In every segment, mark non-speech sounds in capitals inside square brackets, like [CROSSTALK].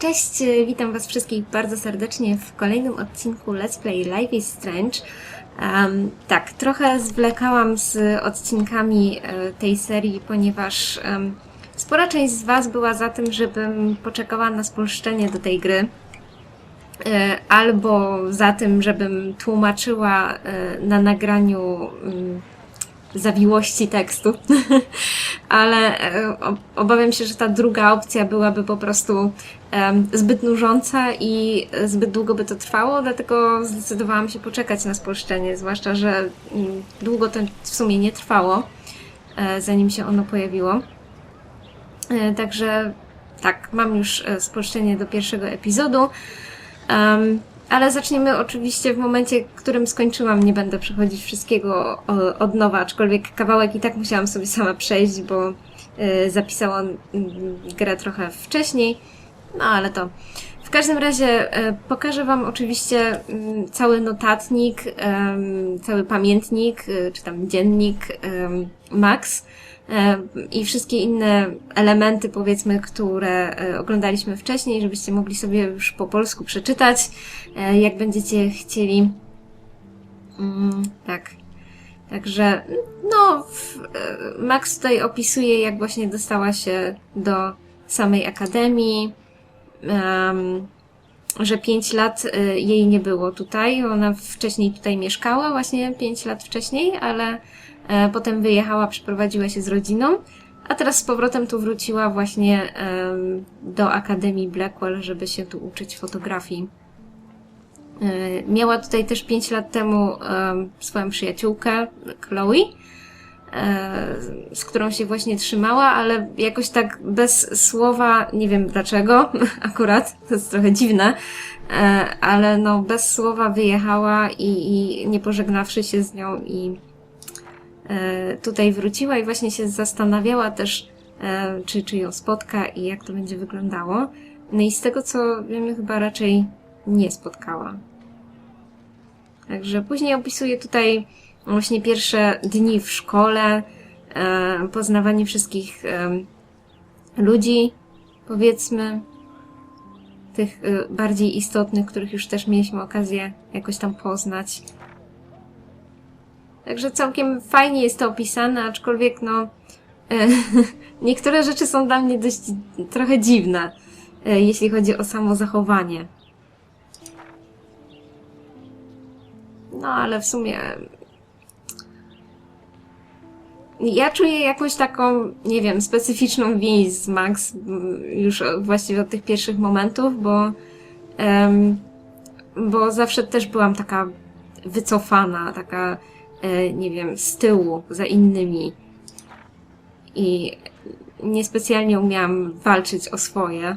Cześć, witam Was wszystkich bardzo serdecznie w kolejnym odcinku Let's Play Life is Strange. Em, tak, trochę zwlekałam z odcinkami e, tej serii, ponieważ em, spora część z Was była za tym, żebym poczekała na spolszczenie do tej gry. E, albo za tym, żebym tłumaczyła e, na nagraniu mm, zawiłości tekstu, [LAUGHS] ale e, obawiam się, że ta druga opcja byłaby po prostu zbyt nużąca i zbyt długo by to trwało, dlatego zdecydowałam się poczekać na spolszczenie, zwłaszcza, że mm, długo to w sumie nie trwało, e, zanim się ono pojawiło. E, Także tak, mam już spolszczenie do pierwszego epizodu. Um, ale zaczniemy oczywiście w momencie, w którym skończyłam. Nie będę przechodzić wszystkiego od nowa, aczkolwiek kawałek i tak musiałam sobie sama przejść, bo y, zapisałam mm, grę trochę wcześniej. No ale to. W każdym razie e, pokażę Wam oczywiście mm, cały notatnik, cały pamiętnik, y, czy tam dziennik Max e, i wszystkie inne elementy, powiedzmy, które e, oglądaliśmy wcześniej, żebyście mogli sobie już po polsku przeczytać, e, jak będziecie chcieli. Mm, tak. Także, no, e, Max tutaj opisuje, jak właśnie dostała się do samej akademii, em, że pięć lat jej nie było tutaj. Ona wcześniej tutaj mieszkała, właśnie pięć lat wcześniej, ale potem wyjechała, przeprowadziła się z rodziną, a teraz z powrotem tu wróciła właśnie do Akademii Blackwell, żeby się tu uczyć fotografii. E, Miała tutaj też 5 lat temu em, swoją przyjaciółkę, Chloe, e, z którą się właśnie trzymała, ale jakoś tak bez słowa, nie wiem dlaczego [LAUGHS] akurat, to jest trochę dziwne, e, ale no bez słowa wyjechała i, i nie pożegnawszy się z nią i e, tutaj wróciła i właśnie się zastanawiała też, e, czy, czy ją spotka i jak to będzie wyglądało. No i z tego co wiemy, chyba raczej nie spotkała. Także później opisuje tutaj właśnie pierwsze dni w szkole, e, poznawanie wszystkich ludzi, powiedzmy, tych e, bardziej istotnych, których już też mieliśmy okazję jakoś tam poznać. Także całkiem fajnie jest to opisane, aczkolwiek no e, [LAUGHS] niektóre rzeczy są dla mnie dość trochę dziwne, e, jeśli chodzi o samo zachowanie. No, ale w sumie. Ja czuję jakąś taką, nie wiem, specyficzną więź z Max m, już właściwie od tych pierwszych momentów, bo, em, bo zawsze też byłam taka wycofana, taka, nie wiem, z tyłu, za innymi. I niespecjalnie umiałam walczyć o swoje.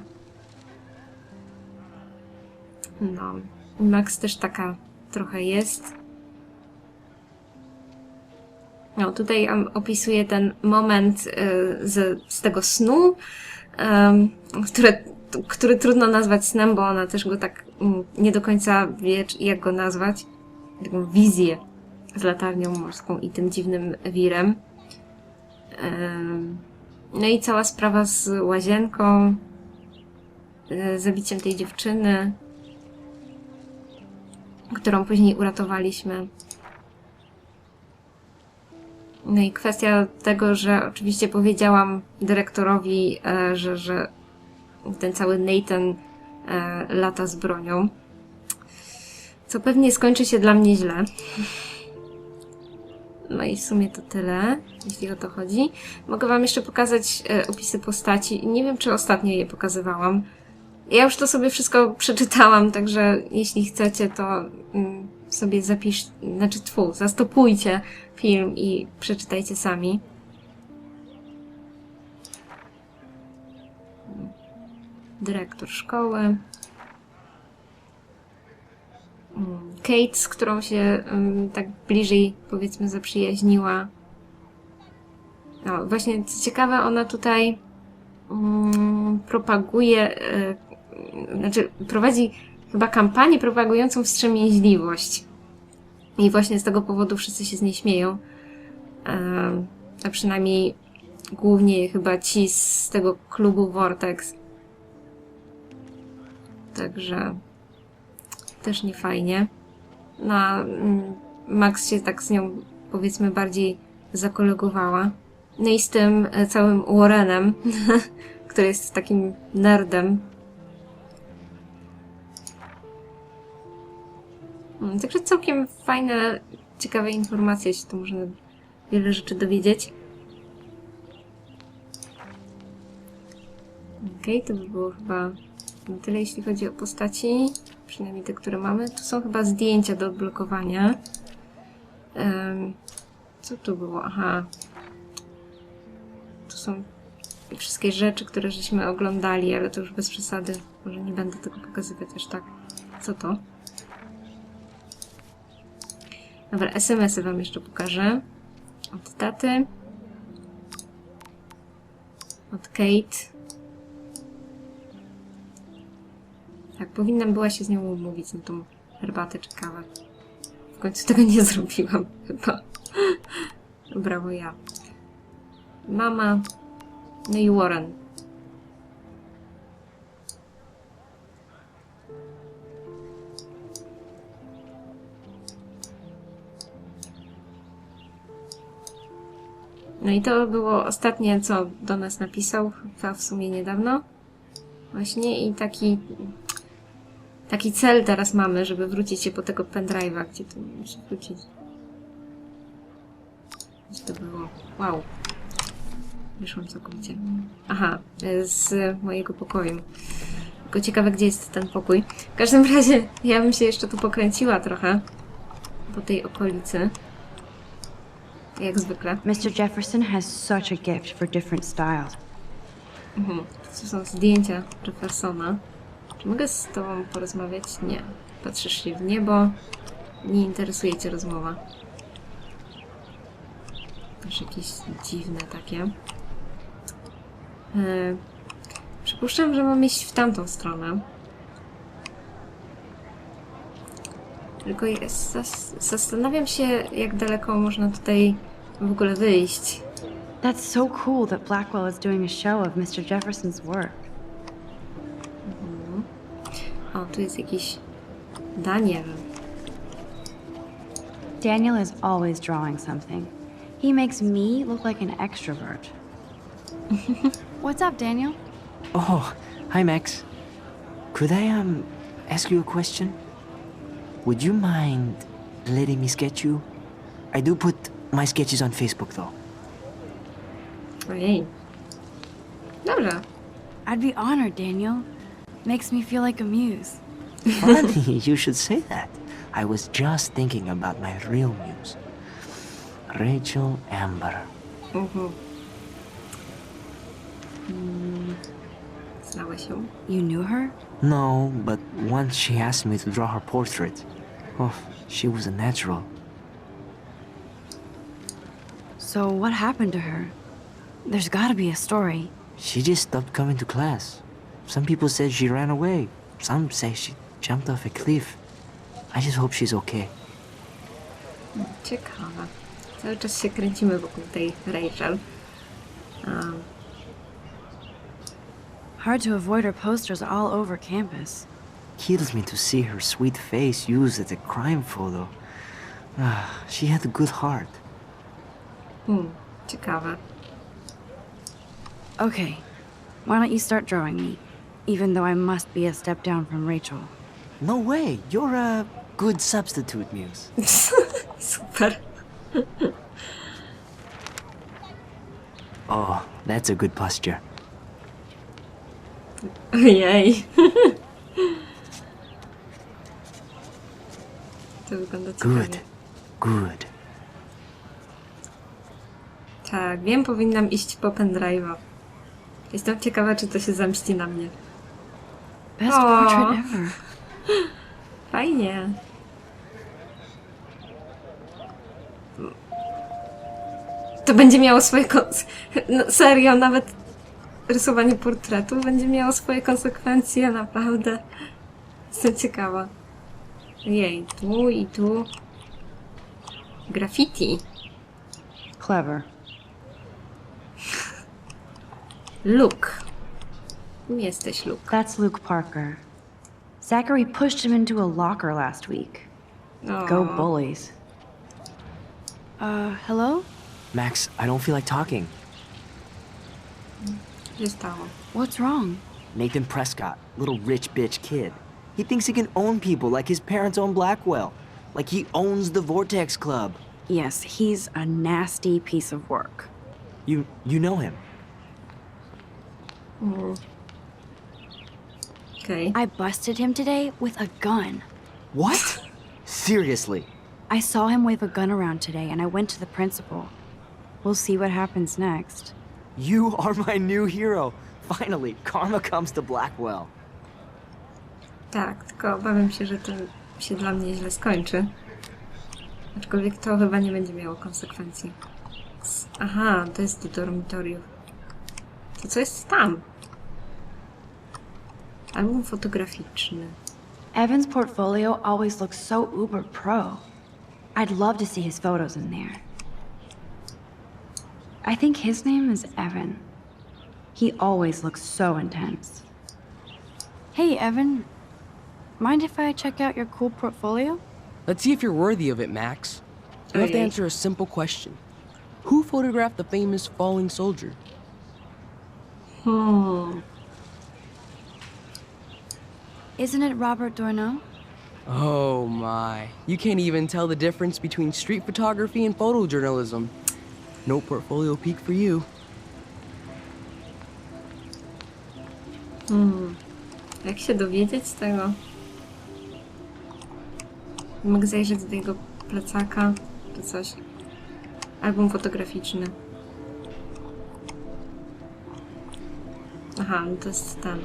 No, Max też taka trochę jest. No, tutaj opisuję ten moment y, z, z tego snu, które, który trudno nazwać snem, bo ona też go tak mm, nie do końca wie, jak go nazwać. Taką wizję z latarnią morską i tym dziwnym wirem. Em, no i cała sprawa z łazienką, y, zabiciem tej dziewczyny, którą później uratowaliśmy. No i kwestia tego, że oczywiście powiedziałam dyrektorowi, e, że, że ten cały Nathan e, lata z bronią. Co pewnie skończy się dla mnie źle. No i w sumie to tyle, jeśli o to chodzi. Mogę Wam jeszcze pokazać e, opisy postaci. Nie wiem, czy ostatnio je pokazywałam. Ja już to sobie wszystko przeczytałam, także jeśli chcecie, to mm, sobie zapisz, znaczy tfu, zastopujcie film i przeczytajcie sami. Dyrektor szkoły. Kate, z którą się tak bliżej, powiedzmy, zaprzyjaźniła. No, właśnie, co ciekawe, ona tutaj mm, propaguje, e, znaczy prowadzi chyba kampanię propagującą wstrzemięźliwość. I właśnie z tego powodu wszyscy się z niej śmieją. A przynajmniej głównie chyba ci z tego klubu Vortex. Także też nie fajnie. No, mm, Max się tak z nią powiedzmy bardziej zakolegowała. No i z tym e, całym Warrenem, [LAUGHS] który jest takim nerdem. Mm, Także całkiem fajne, ciekawe informacje się tu można wiele rzeczy dowiedzieć. Okej, to by było chyba na tyle, jeśli chodzi o postaci. Przynajmniej te, które mamy. Tu są chyba zdjęcia do odblokowania. Co tu było? Aha. Tu są wszystkie rzeczy, które żeśmy oglądali, ale to już bez przesady. Może nie będę tego pokazywać aż tak. Co to? Dobra, SMS-y wam jeszcze pokażę. Od taty. Od Kate. Tak, powinnam była się z nią umówić na tą herbatę czy kawę. W końcu tego nie zrobiłam, [LAUGHS] chyba. Brawo ja. Mama. No i Warren. No i to było ostatnie, co do nas napisał, chyba w sumie niedawno. Właśnie i taki taki cel teraz mamy, żeby wrócić się po tego pendrive'a, gdzie tu muszę wrócić. Gdzie to było? Wow. Wyszłam całkowicie. Aha, z mojego pokoju. Tylko ciekawe, gdzie jest ten pokój. W każdym razie, ja bym się jeszcze tu pokręciła trochę po tej okolicy. Jak zwykle. Mr. Jefferson has such a gift for different styles. Mhm. Tu są zdjęcia Jeffersona. Czy mogę z tobą porozmawiać? Nie. Patrzysz się w niebo. Nie interesuje cię rozmowa. Też jakieś dziwne takie. E, przypuszczam, że mam iść w tamtą stronę. Tylko jest, zas- zastanawiam się, jak daleko można tutaj w ogóle wyjść. That's so cool that Blackwell is doing a show of Mr. Jefferson's work. O, tu jest jakiś Daniel. Daniel is always drawing something. He makes me look like an extrovert. [LAUGHS] What's up, Daniel? Oh, hi Max. Could I um ask you a question? Would you mind letting me sketch you? I do put my sketches on Facebook though. Ojej. Dobrze. I'd be honored, Daniel. Makes me feel like a muse. [LAUGHS] Funny, [LAUGHS] you should say that. I was just thinking about my real muse. Rachel Amber. Mhm. Mm, Znałeś ją? You knew her? No, but once she asked me to draw her portrait. Oh, she was a natural. So what happened to her? There's gotta be a story. She just stopped coming to class. Some people said she ran away. Some say she jumped off a cliff. I just hope she's okay. Ciekawe. Cały czas się kręcimy wokół tej Rachel. Um, Hard to avoid her posters all over campus. Kills me to see her sweet face used as a crime photo. Ah, she had a good heart. hmm, ciekawe. Okay, why don't you start drawing me? Even though I must be a step down from Rachel. No way, you're a good substitute, Muse. [LAUGHS] Super. Oh, that's a good posture. Ojej. [LAUGHS] To wygląda ciekawie. Good, good. Tak, wiem, powinnam iść po pendrive'a. Jestem ciekawa, czy to się zamści na mnie. Best Aw. portrait ever. Fajnie. To będzie miało swoje kons... No, serio, nawet rysowanie portretu będzie miało swoje konsekwencje, naprawdę. Jestem ciekawa. Jej, tu i tu. Graffiti. Clever. Luke. Kim jesteś, Luke? That's Luke Parker. Zachary pushed him into a locker last week. O, Go bullies. Uh, hello? Max, I don't feel like talking. co się? What's wrong? Nathan Prescott, little rich bitch kid. He thinks he can own people like his parents own Blackwell. Like he owns the Vortex Club. Yes, he's a nasty piece of work. You you know him. Okej. I busted him today with a gun. What? Seriously? I saw him wave a gun around today and I went to the principal. We'll see what happens next. You are my new hero. Finally, karma comes to Blackwell. Tak, tylko obawiam się, że to się dla mnie źle skończy. Aczkolwiek to chyba nie będzie miało konsekwencji. Aha, to jest do dormitoriów. To co jest tam? Album fotograficzny. Evan's portfolio always looks so uber pro. I'd love to see his photos in there. I think his name is Evan. He always looks so intense. Hey, Evan. Mind if I check out your cool portfolio? Let's see if you're worthy of it, Max. You have to answer a simple question. Who photographed the famous falling soldier? Hmm. Isn't it Robert Dorneau? Oh my. You can't even tell the difference between street photography and photojournalism. No portfolio peak for you. Jak się dowiedzieć z tego? Mogę zajrzeć do jego plecaka, czy coś. Album fotograficzny. Aha, no to jest ten.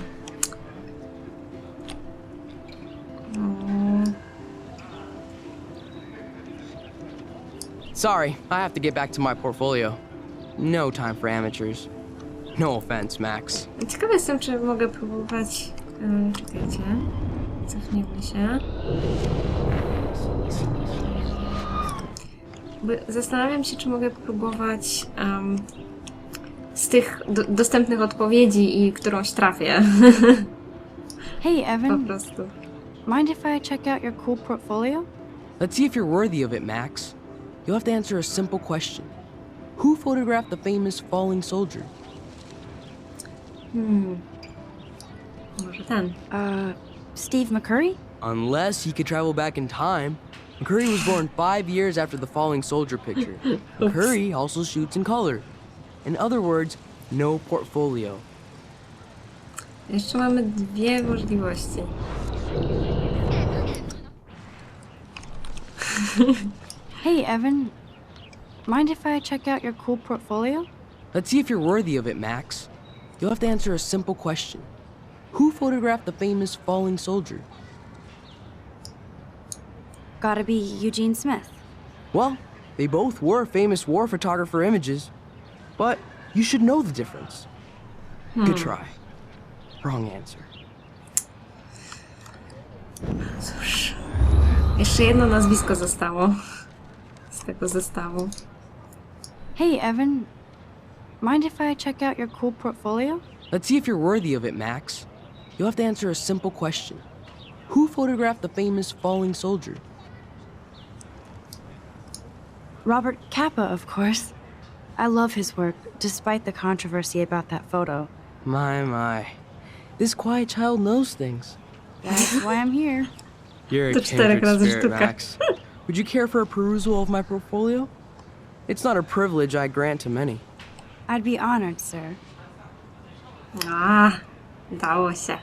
Sorry, I have to get back to my portfolio. No time for amateurs. No offense, Max. Ciekawa jestem, czy mogę próbować. Yy, czekajcie. Cofnijmy się. Zastanawiam się, czy mogę próbować em, z tych do, dostępnych odpowiedzi i którąś trafię. Hey, po Evan. prostu. Mind if I check out your cool portfolio? Let's see if you're worthy of it, Max. You'll have to answer a simple question. Who photographed the famous falling soldier? Może ten. Uh, Steve McCurry? Unless he could travel back in time. McCurry was born [LAUGHS] five years after the falling soldier picture. McCurry also shoots in color. In other words, no portfolio. Jeszcze mamy dwie możliwości. [LAUGHS] Hey, Evan. Mind if I check out your cool portfolio? Let's see if you're worthy of it, Max. You'll have to answer a simple question. Who photographed the famous falling soldier? Gotta be Eugene Smith. Well, they both were famous war photographer images, but you should know the difference. Good hmm. try. Wrong answer. Cóż. Jeszcze jedno nazwisko zostało z tego zestawu. Hey, Evan. Mind if I check out your cool portfolio? Let's see if you're worthy of it, Max. You'll have to answer a simple question. Who photographed the famous falling soldier? Robert Kappa, of course. I love his work, despite the controversy about that photo. My, my. This quiet child knows things. That's why I'm here. To czterech razy sztuka. Would you care for a perusal of my portfolio? It's not a privilege I grant to many. I'd be honored, sir. A, dało się.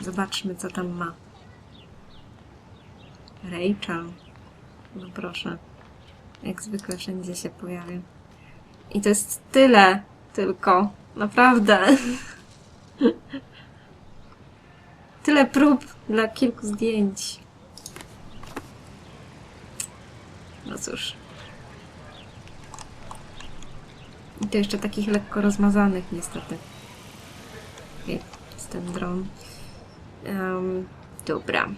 Zobaczmy, co tam ma. Rachel. No proszę. Jak zwykle wszędzie się pojawia. I to jest tyle tylko. Naprawdę. [LAUGHS] Tyle prób dla kilku zdjęć. No cóż. I to jeszcze takich lekko rozmazanych niestety. Okej, jest ten dron. Em, dobra.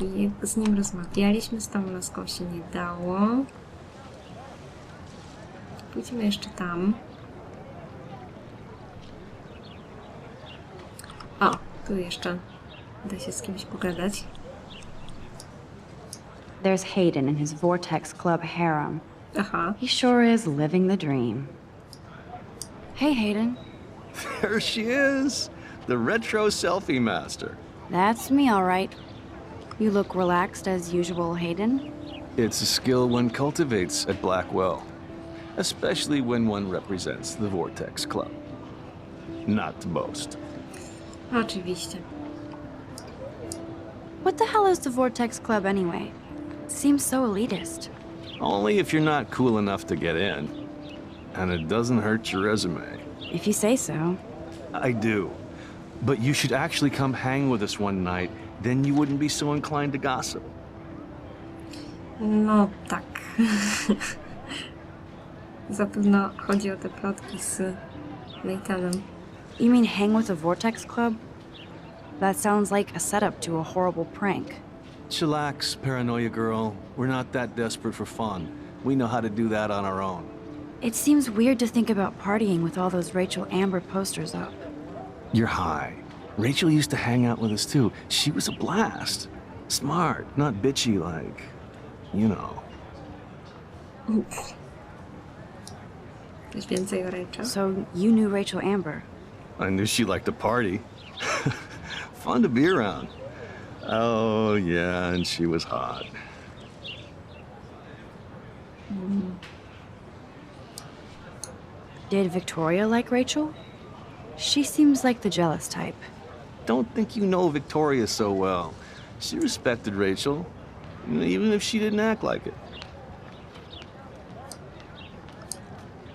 I z nim rozmawialiśmy, z tą laską się nie dało. Pójdziemy jeszcze tam. Tu jeszcze da się z kimś pogadać. There's Hayden in his Vortex Club harem. Aha. He sure is living the dream. Hey, Hayden. [LAUGHS] There she is, the retro selfie master. That's me, all right. You look relaxed as usual, Hayden. It's a skill one cultivates at Blackwell, especially when one represents the Vortex Club. Not to boast. Oczywiście. What the hell is the Vortex Club anyway? Seems so elitist. Only if you're not cool enough to get in. And it doesn't hurt your resume. If you say so. I do. But you should actually come hang with us one night, then you wouldn't be so inclined to gossip. No tak. [LAUGHS] Zapewne chodzi o te plotki z Nathanem. You mean hang with the Vortex Club? That sounds like a setup to a horrible prank. Chillax, paranoia girl. We're not that desperate for fun. We know how to do that on our own. It seems weird to think about partying with all those Rachel Amber posters up. You're high. Rachel used to hang out with us too. She was a blast. Smart, not bitchy like, you know. Coś więcej o Rachel? So you knew Rachel Amber. I knew she liked to party. [LAUGHS] Fun to be around. Oh, yeah, and she was hot. Did Victoria like Rachel? She seems like the jealous type. Don't think you know Victoria so well. She respected Rachel, even if she didn't act like it.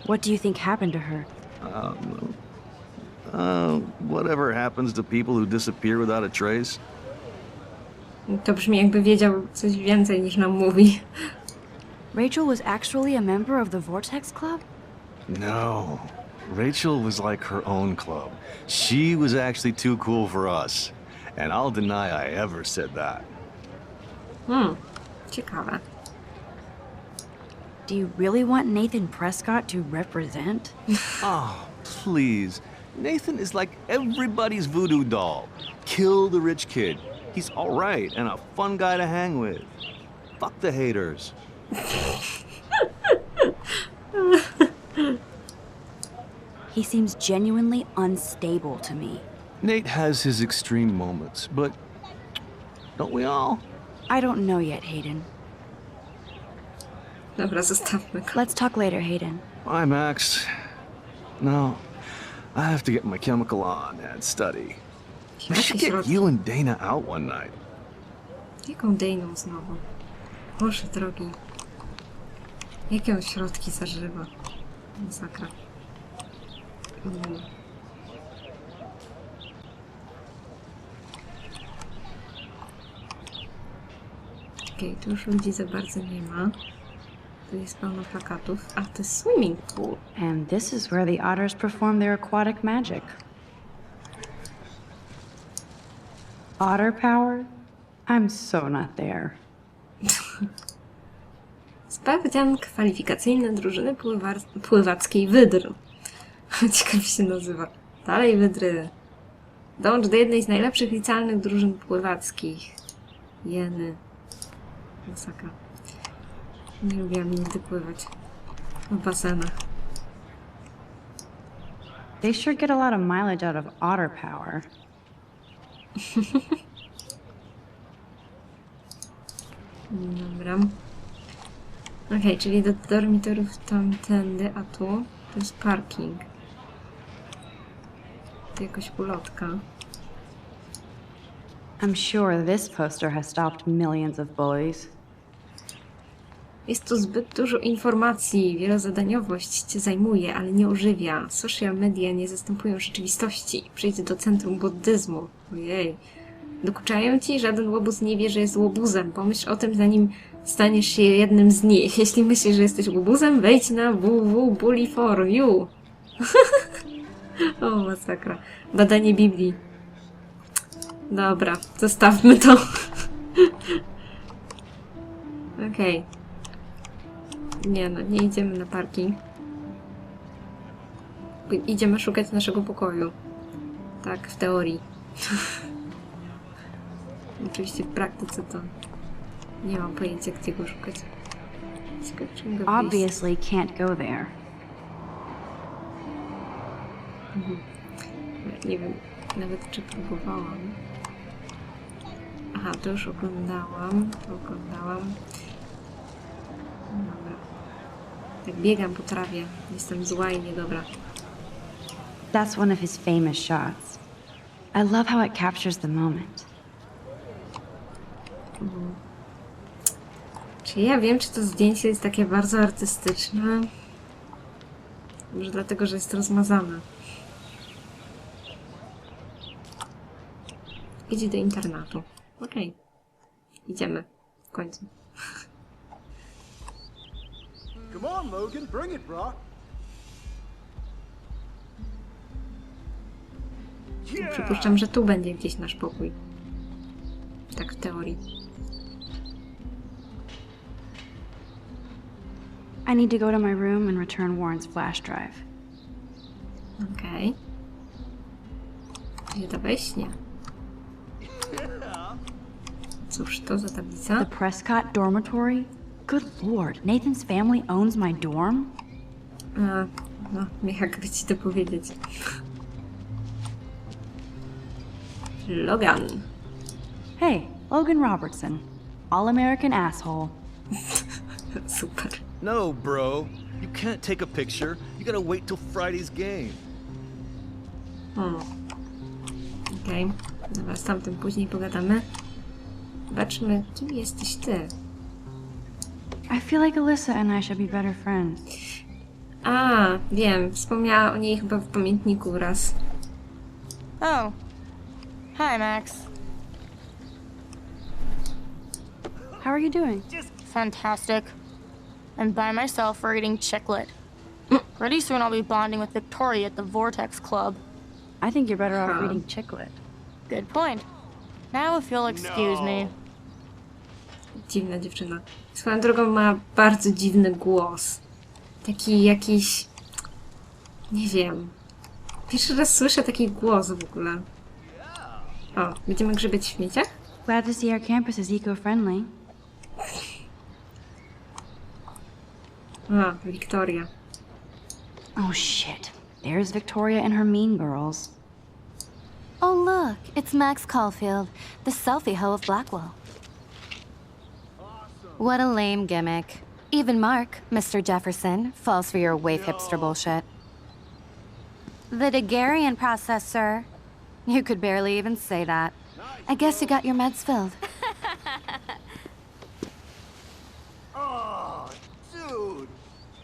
What do you think happened to her? Um, Uh, whatever happens to people who disappear without a trace? To brzmi jakby wiedział coś więcej niż nam mówi. Rachel was actually a member of the Vortex Club? No. Rachel was like her own club. She was actually too cool for us. And I'll deny I ever said that. Hmm, ciekawe. Do you really want Nathan Prescott to represent? [LAUGHS] Oh, please. Nathan is like everybody's voodoo doll. Kill the rich kid. He's all right and a fun guy to hang with. Fuck the haters. He seems genuinely unstable to me. Nate has his extreme moments, but don't we all? I don't know yet, Hayden. Dobra, zostawmy go. Let's talk later, Hayden. Bye, Max. No, I have to get my chemical on and study. We should get you and Dana out one night. Jaką Dejną znowu? Boże drogi. Jakie on środki zażywa? Masakra. Mm. Okej, tu już ludzi za bardzo nie ma. Tu jest pełno plakatów. A, to jest swimming pool. And this is where the otters perform their aquatic magic. Otter power? I'm so not there. [LAUGHS] Sprawdzian kwalifikacyjny drużyny pływar- pływackiej Wydr. [LAUGHS] Ciekawie się nazywa. Dalej Wydry. Dąż do jednej z najlepszych licealnych drużyn pływackich. Jeny. Masakra. Nie lubiłam nigdy pływać w basenach. They sure get a lot of mileage out of otter power. [LAUGHS] Dobra. Okej, czyli do dormitoriów tamtędy, a tu to jest parking. Tu jakaś ulotka. I'm sure this poster has stopped millions of bullies. Jest tu zbyt dużo informacji, wielozadaniowość cię zajmuje, ale nie ożywia. Social media nie zastępują rzeczywistości. Przyjdź do centrum buddyzmu. Ojej. Dokuczają ci? Żaden łobuz nie wie, że jest łobuzem. Pomyśl o tym, zanim staniesz się jednym z nich. Jeśli myślisz, że jesteś łobuzem, wejdź na www.bully4you. [LAUGHS] o, masakra. Badanie Biblii. Dobra, zostawmy to. [LAUGHS] Okej. Nie no, nie idziemy na parking. Idziemy szukać naszego pokoju. Tak, w teorii. [LAUGHS] Oczywiście w praktyce to nie mam pojęcia, gdzie go szukać. Ciekawe, wyjść. Obviously can't go there. Nie wiem nawet, czy próbowałam. Aha, to już oglądałam. Oglądałam. Dobra. Tak biegam po trawie. Jestem zła i niedobra. That's one of his famous shots. I love how it captures the moment. Czy ja wiem, czy to zdjęcie jest takie bardzo artystyczne? Może dlatego, że jest rozmazane. Idzie do internatu. Okej. Idziemy. W końcu. Come on, Logan, bring it, bro. Przypuszczam, że tu będzie gdzieś nasz pokój. Tak w teorii. I need to go to my room and return Warren's flash drive. Okej. Gdzie to wejść? Nie. Cóż to za tablica? The Prescott dormitory? Good lord, Nathan's family owns my dorm? A, no, jak by ci to powiedzieć. Logan. Hey, Logan Robertson. All American asshole. [LAUGHS] Super. No, bro. You can't take a picture. You gotta wait till Friday's game. Hmm. Okej. Dobra, z tamtym później pogadamy. Zobaczmy, kim jesteś ty. I feel like Alyssa and I should be better friends. A, wiem. Wspomniała o niej chyba w pamiętniku raz. Oh. Hi, Max. How are you doing? Fantastic. I'm by myself reading Chicklet. Mm. Pretty soon I'll be bonding with Victoria at the Vortex Club. I think you're better off Huh. reading Chicklet. Good point. Now if you'll excuse me. Dziwna dziewczyna. Swoją drogą ma bardzo dziwny głos. Taki jakiś... Nie wiem. Pierwszy raz słyszę taki głos w ogóle. O, będziemy grzebać w śmieciach? Glad to see our campus is eco-friendly. A, Wiktoria. Oh shit. There's Victoria and her mean girls. Oh, look, it's Max Caulfield, the selfie hoe of Blackwell. What a lame gimmick. Even Mark, Mr. Jefferson, falls for your wave hipster bullshit. The Daguerrean process, sir. You could barely even say that. I guess you got your meds filled. [LAUGHS] Oh, dude.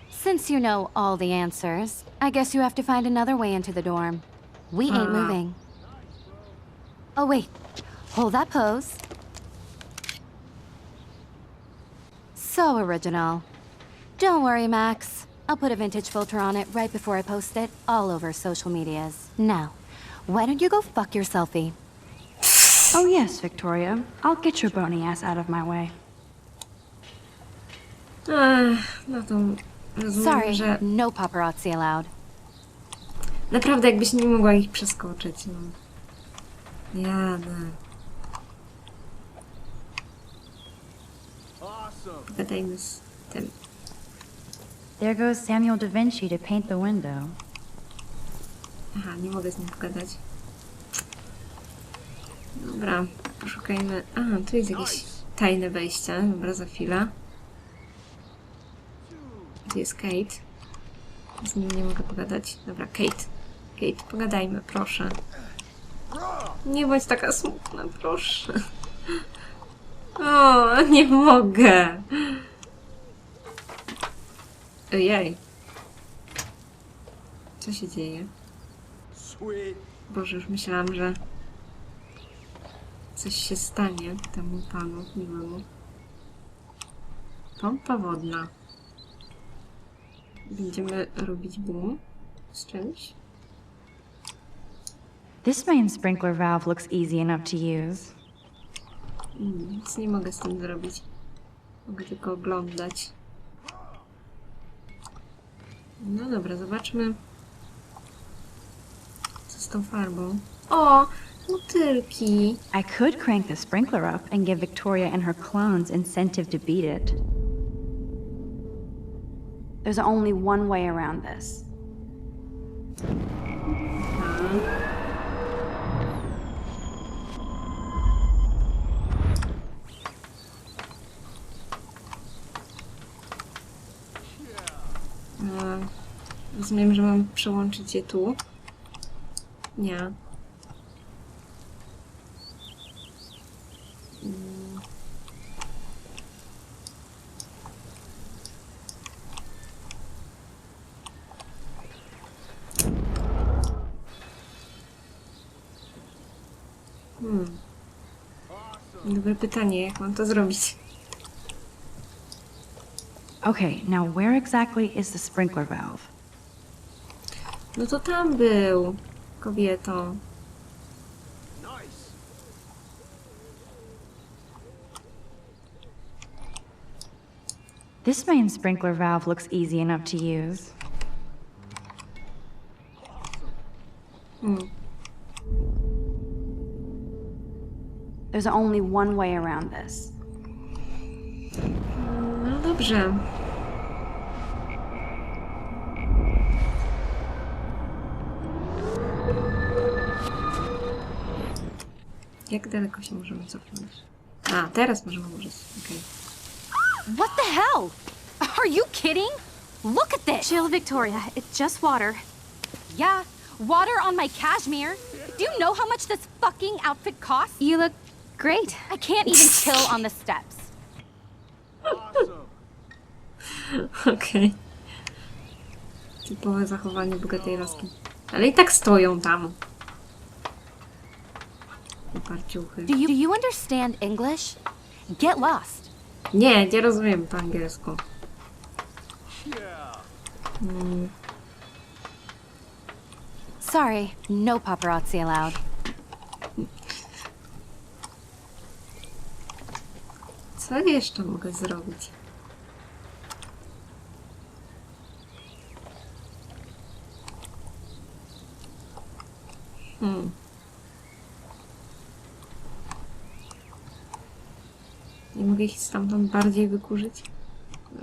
Since you know all the answers, I guess you have to find another way into the dorm. We ain't Ah. moving. Oh, wait. Hold that pose. So original. Don't worry, Max. I'll put a vintage filter on it right before I post it all over social medias. Now, why don't you go fuck your selfie? Oh yes, Victoria. I'll get your bony ass out of my way. Ech, no to rozumiem, Sorry, no paparazzi allowed. naprawdę jakbyś nie mogła ich przeskoczyć. No. Jadę. Pogadajmy z tym. There goes Samuel da Vinci to paint the window. Aha, nie mogę z nim pogadać. Dobra, poszukajmy. Aha, tu jest jakieś tajne wejście. Dobra, za chwilę. Tu jest Kate. Z nim nie mogę pogadać. Dobra, Kate. Kate, pogadajmy, proszę. Nie bądź taka smutna, proszę. O, nie mogę. Ojej. Co się dzieje? Boże, już myślałam, że coś się stanie temu panu miłemu. Pompa wodna. Będziemy robić boom z czymś? This main sprinkler valve looks easy enough to use. Nic nie mogę z tym zrobić. Mogę tylko oglądać. No dobra, zobaczmy. Co z tą farbą? O! Motylki. I could crank the sprinkler up and give Victoria and her clones incentive to beat it. There's only one way around this. E, Rozumiem, że mam przełączyć je tu. Nie. Mm. Hmm. Dobre pytanie, jak mam to zrobić? Okay, now where exactly is the sprinkler valve? No to tam był, kobieto. This main sprinkler valve looks easy enough to use. Hmm. There's only one way around this. No dobrze. Jak daleko się możemy cofnąć? A, teraz możemy użyć. Okej. What the hell? Are you kidding? Look at this! Chill, Victoria. It's just water. Yeah, water on my cashmere. Do you know how much this fucking outfit costs? You look great. I can't even [LAUGHS] chill on the steps. [LAUGHS] Okej. Typowe zachowanie bogatej laski. Ale i tak stoją tam. Uparciuchy. Do you, do you understand English? Get lost. Nie, nie rozumiem po angielsku. Yeah. Sorry, no paparazzi allowed. Co jeszcze mogę zrobić? Hmm. Nie mogę ich stamtąd bardziej wykurzyć?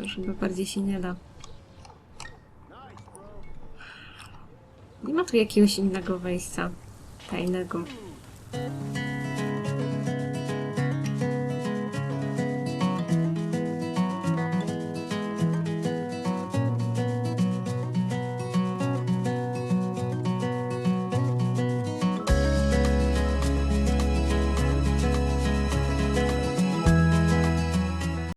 Żeby bardziej się nie da. Nie ma tu jakiegoś innego wejścia tajnego.